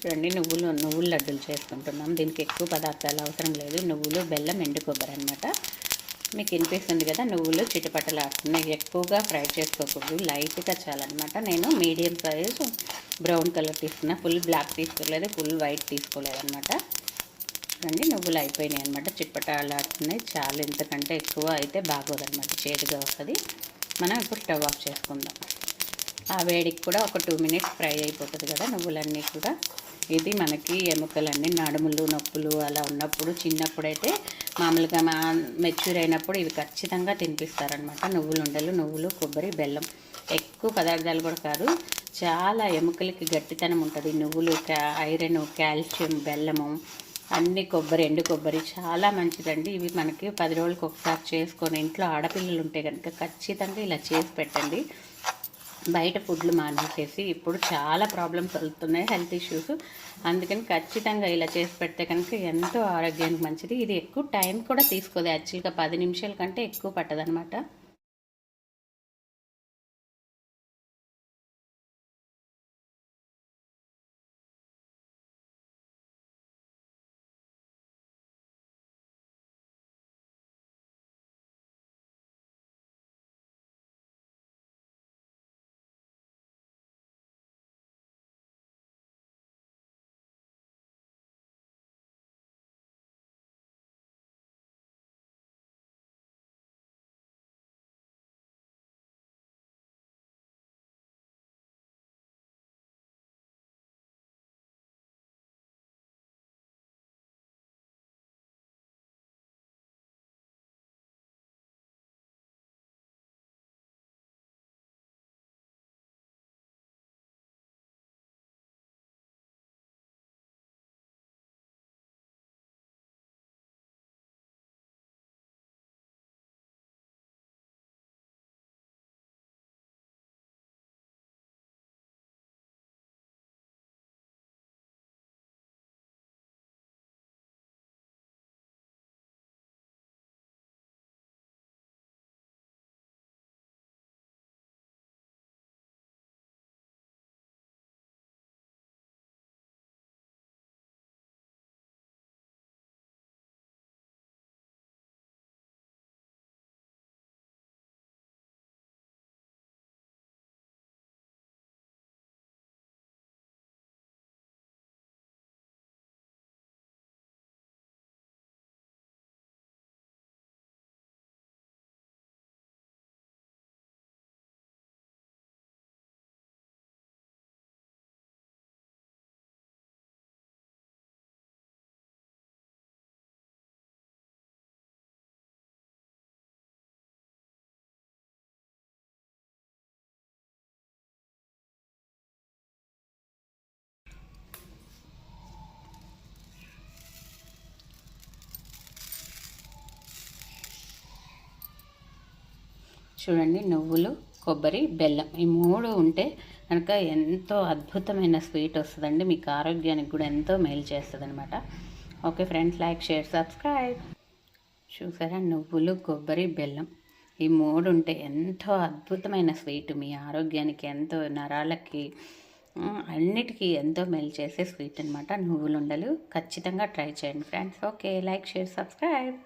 చూడండి నువ్వులు నువ్వుల లడ్డూలు చేసుకుంటున్నాం. దీనికి ఎక్కువ పదార్థాలు అవసరం లేదు. నువ్వులు బెల్లం ఎండు కొబ్బరి అనమాట మీకు వినిపిస్తుంది కదా నువ్వులు చిటపటలాడుతున్నాయి ఎక్కువగా ఫ్రై చేసుకోకూడదు. లైట్గా చాలన్నమాట. నేను మీడియం సైజ్ బ్రౌన్ కలర్ తీసుకున్నా. ఫుల్ బ్లాక్ తీసుకోలేదు ఫుల్ వైట్ తీసుకోలేదు అనమాట చూడండి నువ్వులు అయిపోయినాయి అనమాట చిట్పటాలాడుతున్నాయి చాలా ఇంతకంటే ఎక్కువ అయితే బాగోదన్నమాట. చేదుగా వస్తుంది. మనం ఇప్పుడు స్టవ్ ఆఫ్ చేసుకుందాం. ఆ వేడికి కూడా ఒక టూ మినిట్స్ ఫ్రై అయిపోతుంది కదా నువ్వులన్నీ కూడా. ఇది మనకి ఎముకలన్నీ నడుములు నొప్పులు అలా ఉన్నప్పుడు చిన్నప్పుడైతే మామూలుగా మా మెచ్యూర్ అయినప్పుడు ఇవి ఖచ్చితంగా తినిపిస్తారనమాట నువ్వులు ఉండలు నువ్వులు కొబ్బరి బెల్లం. ఎక్కువ పదార్థాలు కూడా కాదు చాలా ఎముకలకి గట్టితనం ఉంటుంది. నువ్వులు క్యా ఐరన్ కాల్షియం బెల్లము అన్ని కొబ్బరి ఎండు కొబ్బరి చాలా మంచిదండి. ఇవి మనకి పది రోజులకు ఒకసారి చేసుకొని ఇంట్లో ఆడపిల్లలు ఉంటే కనుక ఖచ్చితంగా ఇలా చేసి పెట్టండి. బయట ఫుడ్లు మానేసేసి ఇప్పుడు చాలా ప్రాబ్లమ్స్ వస్తున్నాయి హెల్త్ ఇష్యూస్. అందుకని ఖచ్చితంగా ఇలా చేసి పెడితే కనుక ఎంతో ఆరోగ్యానికి మంచిది. ఇది ఎక్కువ టైం కూడా తీసుకోదు. యాక్చువల్గా పది నిమిషాల కంటే ఎక్కువ పట్టదనమాట చూడండి నువ్వులు కొబ్బరి బెల్లం ఈ మూడు ఉంటే కనుక ఎంతో అద్భుతమైన స్వీట్ వస్తుందండి. మీకు ఆరోగ్యానికి కూడా ఎంతో మేలు చేస్తుంది అనమాట okay friends like share subscribe. చూసారా? నువ్వులు కొబ్బరి బెల్లం ఈ మూడు ఉంటే ఎంతో అద్భుతమైన స్వీట్. మీ ఆరోగ్యానికి ఎంతో నరాలకి అన్నిటికీ ఎంతో మేలు చేసే స్వీట్ అనమాట నువ్వులు ఉండలు ఖచ్చితంగా ట్రై చేయండి friends. Okay like share subscribe.